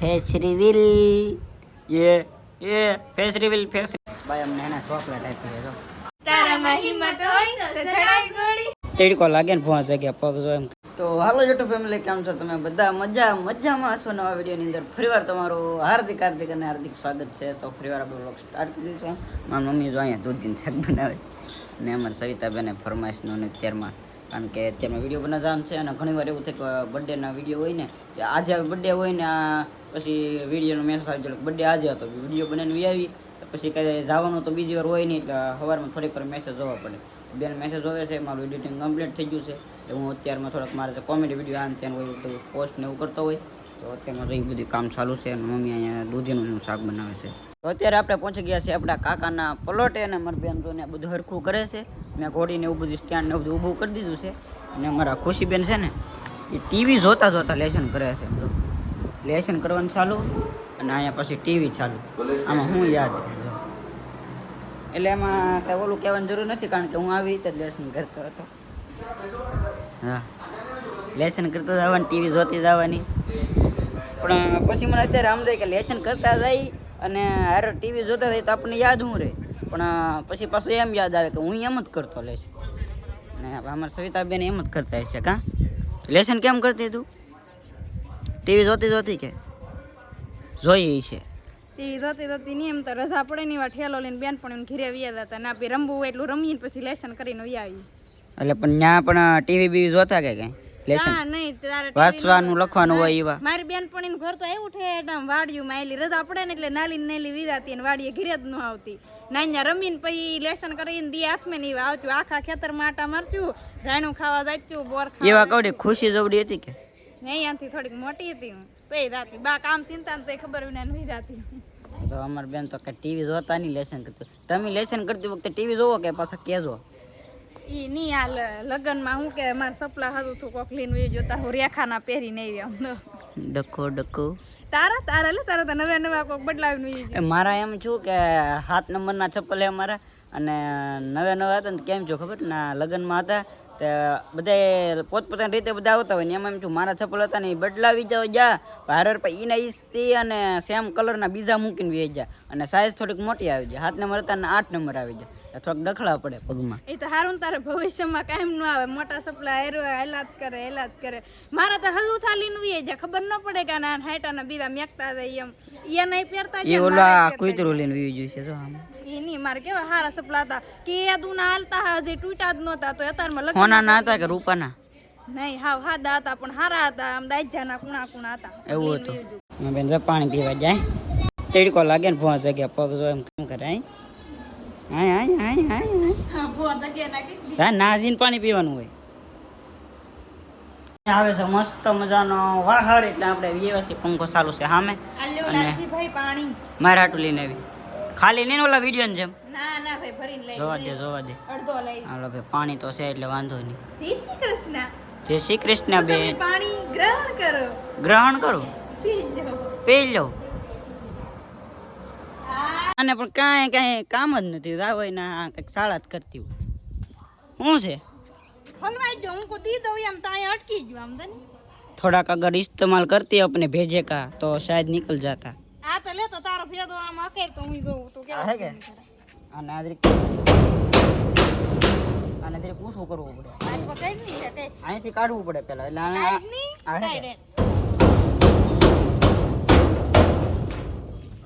Face reveal એ એ face reveal face ભાઈ અમને એના ચોકલેટ આપી દેજો તારામાં હિંમત હોય તો ચડાઈ ગોળી. તડકો લાગે ને પાંચ જગ્યા પગ જો એમ. તો હાલો યુટ્યુબ ફેમિલી કેમ છો તમે? બધા મજા મજામાં હશો નવા વિડીયોની અંદર. ફરીવાર તમારું હાર્દિક હાર્દિક અને હાર્દિક સ્વાગત છે. તો ફરીવાર આપણે બ્લોગ સ્ટાર્ટ કરી દઈશું. મારી મમ્મી જો અહીંયા દૂધજીને શાક બનાવે છે. અને અમારી સવિતાબેને ફરમાઈશનું અત્યારમાં કારણ કે અત્યારમાં વીડિયો બનાવવાનું છે અને ઘણી વાર એવું થાય કે બર્થડેના વીડિયો હોય ને, કે આજે બર્થડે હોય ને, આ પછી વિડીયોનો મેસેજ આવી જાય બર્થડે આજે હતો. વીડિયો બનાવીને આવી, તો પછી કાંઈ જવાનું તો બીજી વાર હોય નહીં, એટલે સવારમાં થોડીક વાર મેસેજ જોવા પડે. બેન મેસેજ જોવે છે, મારું એડિટિંગ કમ્પ્લીટ થઈ ગયું છે. એ હું અત્યારમાં થોડાક મારે કોમેડી વીડિયો આમ ત્યાં હોય તો પોસ્ટ ને એવું કરતો હોય. તો અત્યારે તો એ બધું કામ ચાલુ છે અને મમ્મી અહીંયા દૂધીનું શાક બનાવે છે. તો અત્યારે આપણે પહોંચી ગયા છે આપણા કાકાના પલોટે અને મારા બેન તો બધું હરખું કરે છે. મેં ઘોડીને એવું બધું સ્ટેન્ડ ને બધું ઊભું કરી દીધું છે. અને અમારા ખુશીબેન છે ને એ ટીવી જોતા જોતા લેસન કરે છે લેસન કરવાનું ચાલુ અને અહીંયા પછી ટીવી ચાલુ. આમાં હું યાદ. એટલે એમાં કંઈ ઓલું કહેવાની જરૂર નથી કારણ કે હું આવી રીતે જ લેસન કરતો હતો. હા. લેસન કરતો જવાની ટીવી જોતી જવાની પણ પછી મને અત્યારે આમ થાય કે લેસન કરતા જાય અને હારે ટીવી જોતા જાય તો આપણને યાદ હું રહે. પણ પછી પાછું એમ યાદ આવે કે હું એમ જ કરતો લેસન ને અમારા સવિતાબેન એમ જ કરતા હશે કાં લેસન કેમ કરતી તું? ટીવી જોતી જોતી કે? જોઈ છે. ટીવી જોતી જોતી નહીં એમ તો રજા પડે નહીં વા ઠેલો લઈને બેન પણ ઘીરે વ્યા હતા ના આપી રમવું એટલું રમીને પછી લેસન કરીને આવી એટલે પણ ત્યાં પણ ટીવી બીવી જોતા કે કઈ? લેસન વાંચવાનું લખવાનું હોય એવા. મારી બેન ઘર તો એવું ઠેઠ આમ વાડિયું માં રજા પડે ને એટલે નાલી નાલી વિદાતી અને વાડીએ ઘીરે જ ન આવતી. નાન્યા રમીને પછી લેસન કરીને દી હાથમાં નહીં આવતું આખા ખેતરમાં આટા મારતું રાયણું ખાવા જાચ્યું બોર એવા કવડી ખુશી જવડી હતી કે? નહીં આથી થોડીક મોટી હતી હું. રાતી બા કામ ચિંતા તો ખબર વિના નહીં રાતી તો અમાર બેન તો કે ટીવી જોતા નહીં લેસન કરતું. તમે લેસન કરતી વખતે ટીવી જોવો કે પાછા કહેજો ઈ નહીં આ લગનમાં હું કે મારે સપલા હતું તું કોક લીન વી જોતા હું રેખાના પહેરીને આવી આમ. ડકો ડકો. તારા તારા લે તારા તો નવા નવા કોક બદલાવીને મારા એમ છું કે સાત નંબરના ચપ્પલ હે મારા અને નવે નવા હતા ને કેમ છો ખબર? ને લગ્નમાં હતા તે બધા પોતપોતાની રીતે બધા આવતા હોય ને એમાં એમ છું. મારા ચપ્પલ હતા ને એ બદલાવી જાવ જા. હારર પછી એના ઈસ્તી અને સેમ કલરના બીજા મૂકીને વી જા. અને સાઇઝ થોડીક મોટી આવી જાય સાત નંબર હતા ને આઠ નંબર આવી જાય થોડાક ડખડા પડે પગમાં. એ તો હારું તારે ભવિષ્યમાં કાયમ ન આવે. મોટા સપલા હેરવા હેલાત કરે હેલાત કરે. મારા તો હજુ થાલી નું એ ખબર ન પડે કે ના હાઈટાના બીજા મેકતા જાય એમ. એ નહીં પહેરતા એ ઓલા કુતરું લઈને વી જોઈ છે જો આમ. એ નહીં મારે કેવા હારા સપલા હતા. કે દુના હાલતા હજી તૂટા જ નહોતા. તો અત્યારમાં લગ્ન હોના ના હતા કે રૂપાના? નહીં હાવ હાદા હતા પણ હારા હતા. આમ દાઈજાના કુણા કુણા હતા. એવું હતું. બેન પાણી પીવા જાય. તેડકો લાગે ને ફોન જગ્યા પગ જો એમ કેમ કરે હાય હાય હાય નાખી હા નાજીને પાણી પીવાનું હોય. આવે છે મસ્ત મજાનો વાહર એટલે આપણે વ્યવસ્થિત પંખો ચાલુ છે સામે અને- પાણી. મારા હાટું લઈને આવી. ખાલી નહીં ને ઓલા વીડિયો જેમ. ના ના ભાઈ ભરીને લઈ જોવા દે જોવા દે. અડધો લઈ હાલો ભાઈ પાણી તો છે એટલે વાંધો નહીં. જય શ્રી કૃષ્ણ. જય શ્રી કૃષ્ણ તમે બેન. પાણી ગ્રહણ કરો. ગ્રહણ કરું? પીજો પી લઉં અને પણ કાંઈ કાંઈ કામ જ નથી રાવ હોય ને આ કંઈક શાળા જ કરતી હોય શું છે હલવાઈ જો હું કો દી દઉં એમ તો અહીંયા અટકી ગયું આમ તને થોડાક અગર इस्तेमाल करती अपने भेजे का तो शायद निकल जाता આ તો લે તો તારો ફેદો આમ હકે તો હું જોઉં તો આ હે કે? કેવું અને આ દરેક આને દરેક ઊંચું કરવું પડે આજ પકડ નહીં લે કે અહીંથી કાઢવું પડે પેલા એટલે આને કાઢ આ-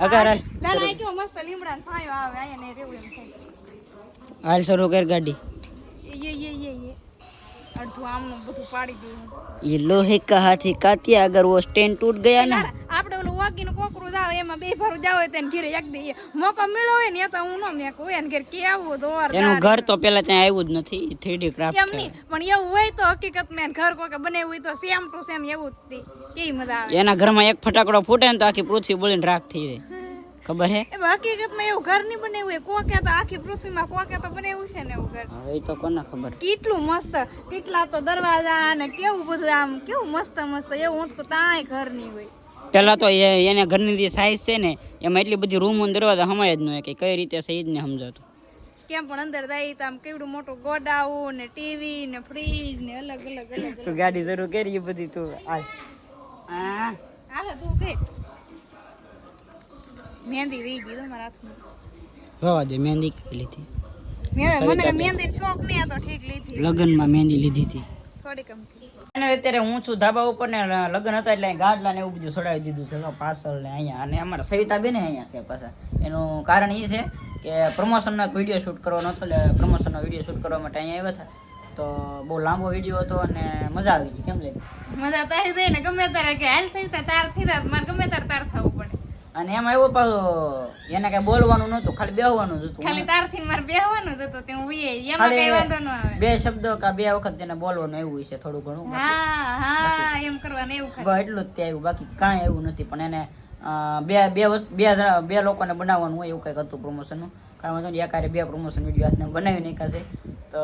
અગર હાલ કર ગાડી. એ લોહી કહાથી કાતિયા અગર વો સ્ટેન્ડ તૂટ ગયા ને. આપણે ઓલું વાગી નું કોકરું જાવ એમાં બે ભરું જાવ તો એને ઘીરે એક દઈએ મોકો મળ્યો હોય ને તો હું ન મેક હોય એને ઘેર કે આવું એનું ઘર તો પેલા ત્યાં આવ્યું જ નથી થ્રીડી ક્રાફ્ટ એમ નહીં પણ એવું હોય તો હકીકત મેં ઘર કોકે બનાવ્યું હોય તો સેમ ટુ સેમ એવું જ કેવી મજા આવે? એના ઘરમાં એક ફટાકડો ફૂટે ને તો આખી પૃથ્વી બોલીને રાખ થઈ જાય. ખબર હે? એ હકીકતમાં એવું ઘર નહીં બનાવ્યું હોય કોકે તો આખી પૃથ્વીમાં કોકે તો બનાવ્યું છે ને એવું ઘર. હવે તો કોને ખબર? કેટલું મસ્ત કેટલા તો દરવાજા ને કેવું બધું આમ કેવું મસ્ત મસ્ત એવું હું તો તાય ઘર નહીં હોય. પેલા તો એ- એને ઘરની જે સાઈઝ છે ને એમાં એટલી બધી રૂમ દરવાજા હમાય જ ન હોય કે કઈ રીતે છે એ જ ને સમજાતું. કેમ પણ અંદર જાય તો આમ કેવડું મોટું ગોડાઉન ને ટીવી ને ફ્રીજ ને અલગ અલગ અલગ તું ગાડી જરૂર કરી બધી તું આ હાલે તું કે મહેંદી વી ગઈ તમારા હાથમાં. જોવા દે મહેંદી લીધી. મેં- મને મહેંદી શોખ નહીં આ તો ઠીક લીધી. લગ્નમાં મહેંદી લીધી હતી. અને અત્યારે હું છું ધાબા ઉપર ને લગ્ન હતા એટલે અહીં ગાડલા ને એવું બધું છોડાવી દીધું છે. પાછળ ને અહીંયા. અને અમારા સવિતા બેન અહીંયા છે પાછા. એનું કારણ એ છે કે પ્રમોશનનો વીડિયો શૂટ કરવાનો હતો એટલે પ્રમોશનનો વીડિયો શૂટ કરવા માટે અહીંયા આવ્યા હતા. તો બહુ લાંબો વીડિયો હતો અને મજા આવી ગઈ કેમ લે મજા તો આવી ગઈ ને ગમે ત્યારે કે હાલ સવિતા તાર થઈ રાત મારે ગમે તાર તાર થવું પડે. અને એમાં એવો પાછો એને કઈ બોલવાનું નહોતું ખાલી બેહવાનું હતું. ખાલી તારથી મારે બેહવાનું જ હતું તે હું એમાં કઈ વાંધો ન આવે. બે શબ્દો કા બે વખત તેને બોલવાનું એવું છે થોડું ઘણું હા હા એમ કરવાનું એવું ખાલી. એટલું જ તે આવ્યું બાકી કાંઈ એવું નથી પણ એને બે બે વસ્તુ બે બે લોકોને બનાવવાનું હોય એવું કંઈક હતું પ્રમોશનનું કારણ નહીં એકારે બે પ્રમોશન વીડિયો આજને બનાવી નાખ્યા છે. તો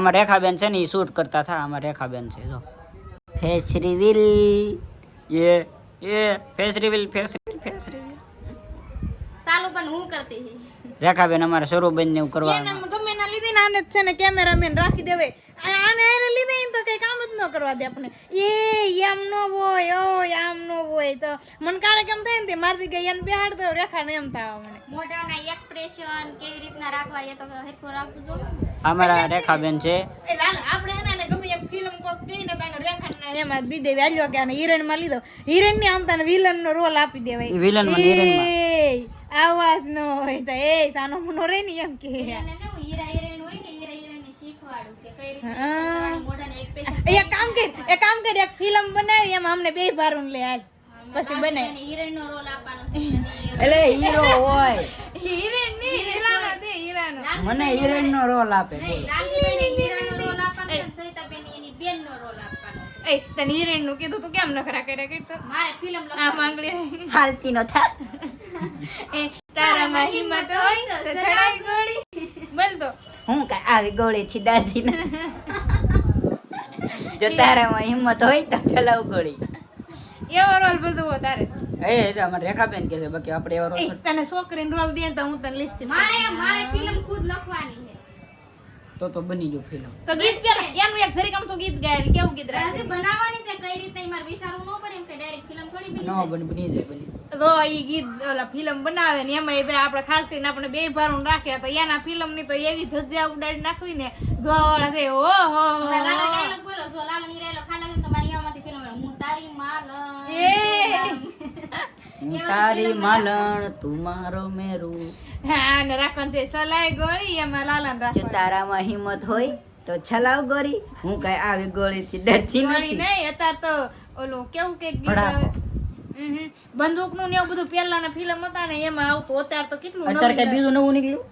આમાં રેખાબેન છે ને એ શૂટ કરતા હતા અમારે રેખાબેન છે જો. ફેસ રિવીલ એ એ face reveal face reveal face reveal ચાલુ પણ હું કરતી હતી રેખાબેન અમારે સ્વરૂપબેન ને એવું કરવા એના ગમે ના લીધી ને આને છે ને કેમેરામેન રાખી દેવે. આને એને લીધે ઈને તો કઈ કામ જ ન કરવા દે આપણે એ એમ નો હોય ઓ આમ નો હોય તો. મન કારે કેમ થાય ને તે મારતી ગઈ એને બેહાડ દો રેખા ને એમ થાવ મને. મોઢાના એક્સપ્રેશન કેવી રીતના રાખવા એ તો હેરખું રાખવું જો અમારા રેખાબેન છે. એ લાલ આપણે એને ને ગમે એક ફિલ્મ કોક દઈ ને તાને રેખા ને એમાં દી દે વાલ્યો કે આને હિરણમાં લીધો. હિરણની આમ તને વિલન નો રોલ આપી દેવાય. ઈ માં ને માં. આવાજ નો હોય તો એ સાનો મુનો રે ને એમ કે. અને ને હું હીરા હિરોઈન હોય ને હીરા હિરોઈન ને શીખવાડું કે કઈ રીતે action કરવાની મોઢાના એક્સપ્રેશન કામ કર એક કામ કર એક ફિલ્મ બનાવી એમાં અમને બે ભારું લે હાલ. પછી બનાવી અને નો રોલ આપવાનો એટલે હીરો હોય. મને હિરોઈન નો રોલ આપે બોલો. લાલજીભાઈને હીરાનો રોલ આપવાનો છે અને સવિતાબેનને એની બેનનો રોલ આપવાનો છે. એ તને હિરેનનું કીધું તું કેમ નખરા કર્યા કરતો મારે ફિલ્મ આ માંગડી હાલતી નો થા. એ તારામાં હિંમત હોય તો ચડાઈ ગોળી. બોલ તો. હું કાંઈ આવી ગોળી થી દાદી ને જો તારામાં હિંમત હોય તો ચલાવ ગોળી. એવો રોલ બધું તારે. એ એટલે અમારે રેખાબેન કે છે બાકી આપણે એવા રોલ તને છોકરીને રોલ દે તો હું તને લિસ્ટ મારે મારે ફિલ્મ ખુદ લખવાની છે. તો તો બની ગયું ફિલ્મ તો ગીત કે એનું એક જરીક આમ તો ગીત ગાય કેવું ગીત હજી રાજી બનાવવાની છે કઈ રીતે મારે વિચારવું ન પડે એમ કે ડાયરેક્ટ ફિલ્મ થોડી બની નો બની બની જાય બની તો ઈ ગીત ઓલા ફિલ્મ બનાવે ને એમાં એ આપણે ખાસ કરીને આપણે બે ભારું રાખે તો એના ફિલ્મની તો એવી ધજા ઉડાડી નાખવી ને જોવાવાળા છે ઓ હો લાલા ડાયલોગ બોલો જો લાલા ની ડાયલોગ ખા લાગે ને તો મારી આમાંથી ફિલ્મ હું તારી માલ હું તારી માલણ તું મારો મેરુ. હા ને રાખવાનું છે સલાઈ ગોળી એમાં લાલન ને જો તારામાં હિંમત હોય તો છલાવ ગોરી હું કઈ આવી ગોળી થી ડરતી નથી. નહીં અત્યાર તો ઓલું કેવું કે બંદૂક. બંદૂકનું ને એવું બધું પહેલાના ફિલ્મ હતા ને એમાં આવતું. અત્યારે તો કેટલું અત્યારે કઈ બીજું નવું નીકળ્યું?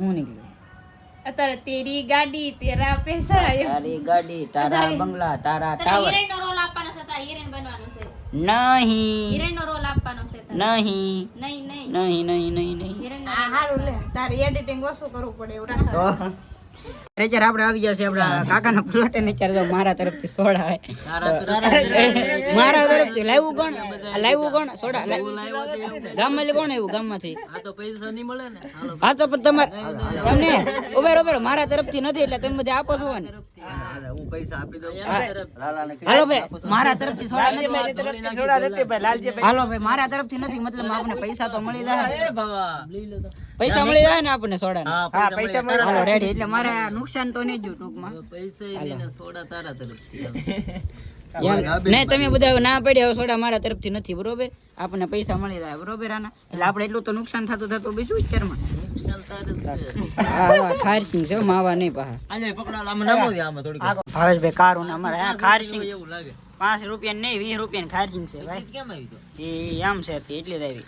હું નીકળ્યું? અત્યારે તેરી ગાડી તેરા પૈસા તારી ગાડી તારા બંગલા તારા ટાવર. હિરોઈન નો રોલ આપવાનો છે તારે હિરોઈન બનવાનું છે. નહીં. હિરોઈન નો રોલ આપવાનો છે તારે. નહીં. નહીં નહીં. નહીં નહીં નહીં નહીં. આ હારું લે. તારે એડિટિંગ ઓછું કરવું પડે એવું રાખ. અત્યારે આપણે આવી જશે આપણા કાકાના પ્લોટ ને અત્યારે મારા તરફથી સોડા આવે મારા તરફથી લાવ્યું કોણ? લાવ્યું કોણ? સોડા ગામમાં લે કોણ આવ્યું ગામમાંથી? હા તો પણ તમારે તમને ઉભેર ઉભેર મારા તરફથી નથી એટલે તમે બધા આપો છો ને હાલો ભાઈ મારા તરફથી સોડા નથી હાલો ભાઈ મારા તરફથી નથી મતલબ આપણે પૈસા તો મળી જાય. પૈસા મળી જાય ને આપણને સોડા હા પૈસા મળી જાય રેડી એટલે મારે નુકસાન તો નહીં જોયું ટૂંકમાં. એમ, નહીં તમે બધા ના પડ્યા હવે સોડા મારા તરફથી નથી બરોબર? આપણને પૈસા મળી જાય બરોબર આના? એટલે આપણે એટલું તો નુકસાન થતું થતું બીજું વિચારમાં ખારસિંગ છે. માવા નહીં પાહા. ભાવેશભાઈ કારું ને અમારે આ ખારસિંગ પાંચ રૂપિયા નહીં વીસ રૂપિયા ખારસિંગ છે ભાઈ. એ આમ છે તે એટલે જ આવી.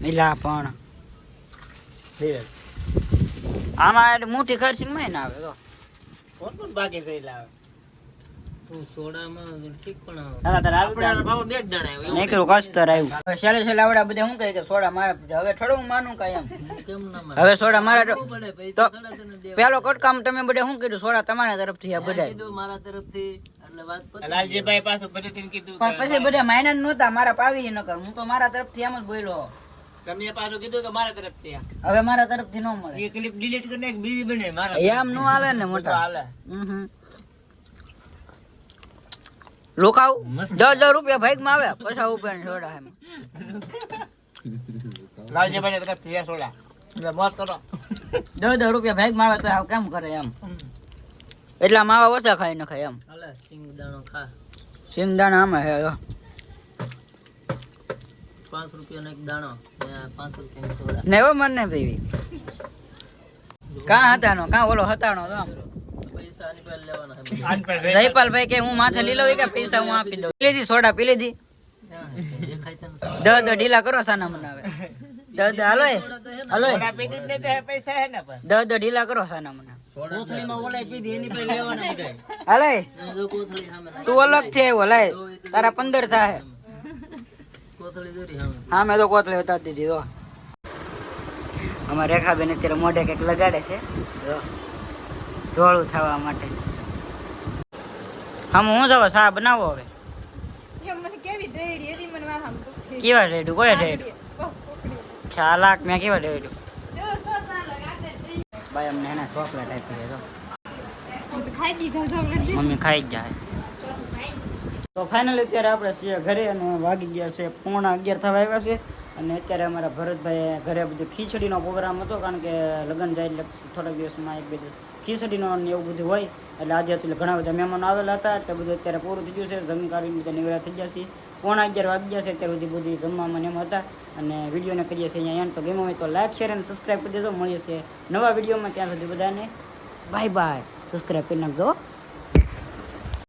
મિલા પણ. આમાં એટલે મોટી ખર્ચી માં ના આવે તો કોણ કોણ બાકી છેલ્લે આવડા બધા શું કહે કે સોડા મારા પીધા. હવે થોડું હું માનું કાંઈ એમ. હવે સોડા મારા તો- તો પેલો કટકામ તમે બધા શું કીધું? સોડા તમારા તરફથી આ બધા લાલજીભાઈ પાછું બધું કીધું પણ પછી બધા માયના નહોતા મારા પાવી ન કર હું તો મારા તરફથી એમ જ બોલ્યો. તમને પાછું કીધું કે મારા તરફથી હવે મારા તરફથી ન મળે. ક્લિપ ડિલીટ કરીને એક બીજી બને મારા એમ નો હાલે ને મોટા. હાલે. હમ દસ દસ રૂપિયા ભાગમાં આવે પૈસા રૂપિયા સોડા એમ. લાલજીભાઈ તરફથી આ સોડા મોત કરો. દસ દસ રૂપિયા ભાગમાં આવે તો આવ કેમ કરે એમ? એટલા માવા ઓછા ખાઈ ન ખાય એમ સિંગદાણા આમાં હે. પાંચ રૂપિયાનો એક દાણો. પાંચ રૂપિયાની સોડા. ને એવો મન ને પીવી. કાં હતાનો? કાં ઓલો હતાનો તો આમ? પૈસા આની પહેલા લેવાના જયપાલભાઈ કે હું માથે લીલો કે પૈસા હું આપી દઉં? પી લીધી સોડા પી લીધી? દેખાય તને દસ દસ ઢીલા કરો સાના મનાવે દસ દસ હાલો હાલો એ. પૈસા હે ને પણ. દસ દસ ઢીલા કરો સાના મના. હાલે તો કોથળી સામે નાખી. તું અલગ છે એવો લાય તારા પંદર થાય હા મેં તો કોતલે ઉતારી દીધી જો. અમારે રેખાબેન અત્યારે મોઢે કંઈક લગાડે છે જો. ધોળું થવા માટે. હમ હું જાવ? સા બનાવો હવે? કેવી રેડું કોઈ રેડું. ચાલાક મેં કેવા રેડું. ભાઈ અમને એના ચોકલેટ આપી દે તો મમ્મી ખાઈ જ જાય. તો ફાઇનલી અત્યારે આપણે છીએ ઘરે અને વાગી ગયા છે પોણા અગિયાર થવા આવ્યા છે. અને અત્યારે અમારા ભરતભાઈ ઘરે બધું ખીચડીનો પ્રોગ્રામ હતો, કારણ કે લગ્ન જાય એટલે પછી થોડાક દિવસમાં એક બધું ખીચડીનો ને એવું બધું હોય. એટલે આજે એટલે ઘણા બધા મહેમાનો આવેલા હતા, એટલે બધું અત્યારે પૂરું થઈ ગયું છે. જમીન કાઢીને બધા નિવડા થઈ ગયા છે પોણા અગિયાર વાગી ગયા છે, અત્યારે બધી બધી જમવામાં એમ હતા. અને વિડીયોને કરીએ છીએ અહીંયા એમ તો ગેમ હોય તો લાઈક શેર અને સબસ્ક્રાઈબ કરી દેજો. મળીએ છીએ નવા વિડીયોમાં. ત્યાં સુધી બધાને બાય બાય સબસ્ક્રાઈબ કરી નાખજો